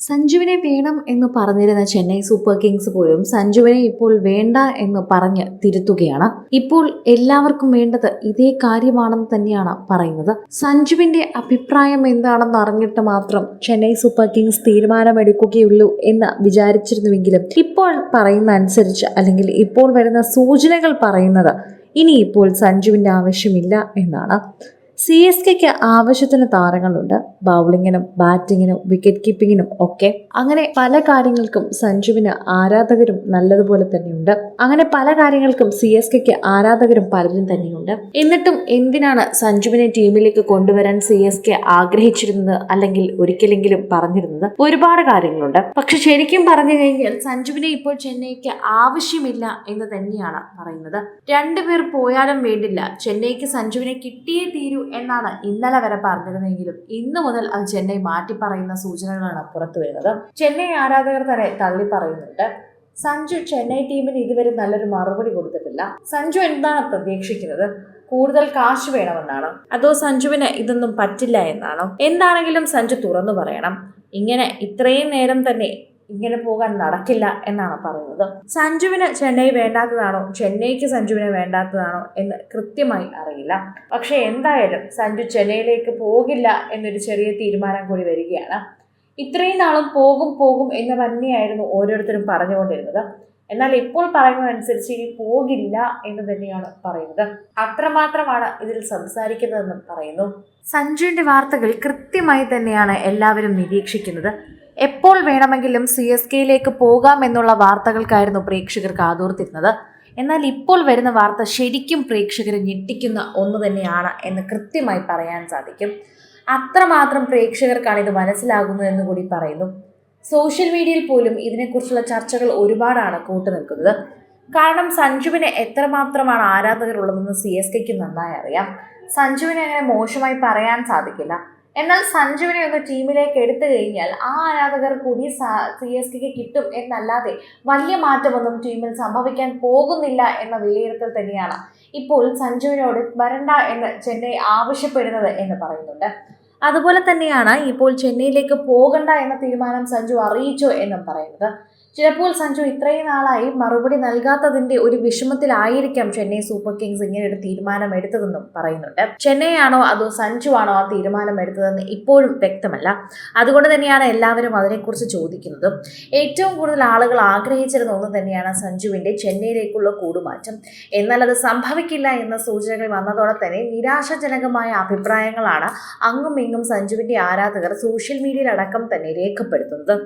സഞ്ജുവിനെ വേണം എന്ന് പറഞ്ഞിരുന്ന ചെന്നൈ സൂപ്പർ കിങ്സ് പോലും സഞ്ജുവിനെ ഇപ്പോൾ വേണ്ട എന്ന് പറഞ്ഞ് തിരുത്തുകയാണ്. ഇപ്പോൾ എല്ലാവർക്കും വേണ്ടത് ഇതേ കാര്യമാണെന്ന് തന്നെയാണ് പറയുന്നത്. സഞ്ജുവിന്റെ അഭിപ്രായം എന്താണെന്ന് അറിഞ്ഞിട്ട് മാത്രം ചെന്നൈ സൂപ്പർ കിങ്സ് തീരുമാനമെടുക്കുകയുള്ളൂ എന്ന് വിചാരിച്ചിരുന്നുവെങ്കിലും ഇപ്പോൾ പറയുന്ന അനുസരിച്ച് അല്ലെങ്കിൽ ഇപ്പോൾ വരുന്ന സൂചനകൾ പറയുന്നത് ഇനിയിപ്പോൾ സഞ്ജുവിന്റെ ആവശ്യമില്ല എന്നാണ്. സി എസ് കെക്ക് ആവശ്യത്തിന് താരങ്ങളുണ്ട്. ബൗളിങ്ങിനും ബാറ്റിങ്ങിനും വിക്കറ്റ് കീപ്പിങ്ങിനും ഒക്കെ. അങ്ങനെ പല കാര്യങ്ങൾക്കും സഞ്ജുവിന് ആരാധകരും നല്ലതുപോലെ തന്നെയുണ്ട്. അങ്ങനെ പല കാര്യങ്ങൾക്കും സി എസ് കെക്ക് ആരാധകരും പലരും തന്നെയുണ്ട്. എന്നിട്ടും എന്തിനാണ് സഞ്ജുവിനെ ടീമിലേക്ക് കൊണ്ടുവരാൻ സി എസ് കെ ആഗ്രഹിച്ചിരുന്നത് അല്ലെങ്കിൽ ഒരിക്കലെങ്കിലും പറഞ്ഞിരുന്നത്? ഒരുപാട് കാര്യങ്ങളുണ്ട്. പക്ഷെ ശരിക്കും പറഞ്ഞു കഴിഞ്ഞാൽ സഞ്ജുവിനെ ഇപ്പോൾ ചെന്നൈക്ക് ആവശ്യമില്ല എന്ന് തന്നെയാണ് പറയുന്നത്. രണ്ടുപേർ പോയാലും വേണ്ടില്ല. ചെന്നൈക്ക് സഞ്ജുവിനെ കിട്ടിയേ തീരൂ എന്നാണ് ഇന്നലെ വരെ പറഞ്ഞിരുന്നെങ്കിലും ഇന്ന് മുതൽ അത് ചെന്നൈ മാറ്റി പറയുന്ന സൂചനകളാണ് പുറത്തു വരുന്നത്. ചെന്നൈ ആരാധകർ തന്നെ തള്ളി പറയുന്നുണ്ട്. സഞ്ജു ചെന്നൈ ടീമിന് ഇതുവരെ നല്ലൊരു മറുപടി കൊടുത്തിട്ടില്ല. സഞ്ജു എന്താണ് പ്രതീക്ഷിക്കുന്നത്? കൂടുതൽ കാശ് വേണമെന്നാണോ? അതോ സഞ്ജുവിന് ഇതൊന്നും പറ്റില്ല എന്നാണോ? എന്താണെങ്കിലും സഞ്ജു തുറന്നു പറയണം. ഇങ്ങനെ ഇത്രയും നേരം തന്നെ ഇങ്ങനെ പോകാൻ നടക്കില്ല എന്നാണ് പറയുന്നത്. സഞ്ജുവിന് ചെന്നൈ വേണ്ടാത്തതാണോ? ചെന്നൈക്ക് സഞ്ജുവിന് വേണ്ടാത്തതാണോ എന്ന് കൃത്യമായി അറിയില്ല. പക്ഷേ എന്തായാലും സഞ്ജു ചെന്നൈയിലേക്ക് പോകില്ല എന്നൊരു ചെറിയ തീരുമാനം കൂടി വരികയാണ്. ഇത്രയും നാളും പോകും പോകും എന്ന് തന്നെയായിരുന്നു ഓരോരുത്തരും പറഞ്ഞുകൊണ്ടിരുന്നത്. എന്നാൽ ഇപ്പോൾ പറയുന്നതനുസരിച്ച് ഇനി പോകില്ല എന്ന് തന്നെയാണ് പറയുന്നത്. അത്രമാത്രമാണ് ഇതിൽ സംസാരിക്കുന്നതെന്നും പറയുന്നു. സഞ്ജുവിന്റെ വാർത്തകൾ കൃത്യമായി തന്നെയാണ് എല്ലാവരും നിരീക്ഷിക്കുന്നത്. എപ്പോൾ വേണമെങ്കിലും സി എസ് കെയിലേക്ക് പോകാം എന്നുള്ള വാർത്തകൾക്കായിരുന്നു പ്രേക്ഷകർ കാതോർത്തിരുന്നത് എന്നാൽ ഇപ്പോൾ വരുന്ന വാർത്ത ശരിക്കും പ്രേക്ഷകരെ ഞെട്ടിക്കുന്ന ഒന്ന് തന്നെയാണ് എന്ന് കൃത്യമായി പറയാൻ സാധിക്കും. അത്രമാത്രം പ്രേക്ഷകർക്കാണ് ഇത് മനസ്സിലാകുന്നത് എന്ന് കൂടി പറയുന്നു. സോഷ്യൽ മീഡിയയിൽ പോലും ഇതിനെക്കുറിച്ചുള്ള ചർച്ചകൾ ഒരുപാടാണ് കൂട്ടുനിൽക്കുന്നത് കാരണം സഞ്ജുവിന് എത്രമാത്രമാണ് ആരാധകരുള്ളതെന്ന് സി എസ് കെക്ക് നന്നായി അറിയാം. സഞ്ജുവിനെ അങ്ങനെ മോശമായി പറയാൻ സാധിക്കില്ല. എന്നാൽ സഞ്ജുവിനെ ഒന്ന് ടീമിലേക്ക് എടുത്തു കഴിഞ്ഞാൽ ആ ആരാധകർ കൂടി സി എസ് കെക്ക് കിട്ടും എന്നല്ലാതെ വലിയ മാറ്റമൊന്നും ടീമിൽ സംഭവിക്കാൻ പോകുന്നില്ല എന്ന വിലയിരുത്തൽ തന്നെയാണ് ഇപ്പോൾ സഞ്ജുവിനോട് വരണ്ട എന്ന് ചെന്നൈ ആവശ്യപ്പെടുന്നത് എന്ന് പറയുന്നുണ്ട്. അതുപോലെ തന്നെയാണ് ഇപ്പോൾ ചെന്നൈയിലേക്ക് പോകണ്ട എന്ന തീരുമാനം സഞ്ജു അറിയിച്ചു എന്നും പറയുന്നത്. ചിലപ്പോൾ സഞ്ജു ഇത്രയും നാളായി മറുപടി നൽകാത്തതിന്റെ ഒരു വിഷമത്തിലായിരിക്കാം ചെന്നൈ സൂപ്പർ കിങ്സ് ഇങ്ങനെ ഒരു തീരുമാനം എടുത്തതെന്നും പറയുന്നുണ്ട്. ചെന്നൈയാണോ അതോ സഞ്ജു ആണോ ആ തീരുമാനം എടുത്തതെന്ന് ഇപ്പോഴും വ്യക്തമല്ല. അതുകൊണ്ട് തന്നെയാണ് എല്ലാവരും അതിനെക്കുറിച്ച് ചോദിക്കുന്നതും. ഏറ്റവും കൂടുതൽ ആളുകൾ ആഗ്രഹിച്ചിരുന്ന ഒന്ന് തന്നെയാണ് സഞ്ജുവിന്റെ ചെന്നൈയിലേക്കുള്ള കൂടുമാറ്റം. എന്നാൽ അത് സംഭവിക്കില്ല എന്ന സൂചനകൾ വന്നതോടെ തന്നെ നിരാശാജനകമായ അഭിപ്രായങ്ങളാണ് അങ്ങും ഇങ്ങും സഞ്ജുവിന്റെ ആരാധകർ സോഷ്യൽ മീഡിയയിലടക്കം തന്നെ രേഖപ്പെടുത്തുന്നത്.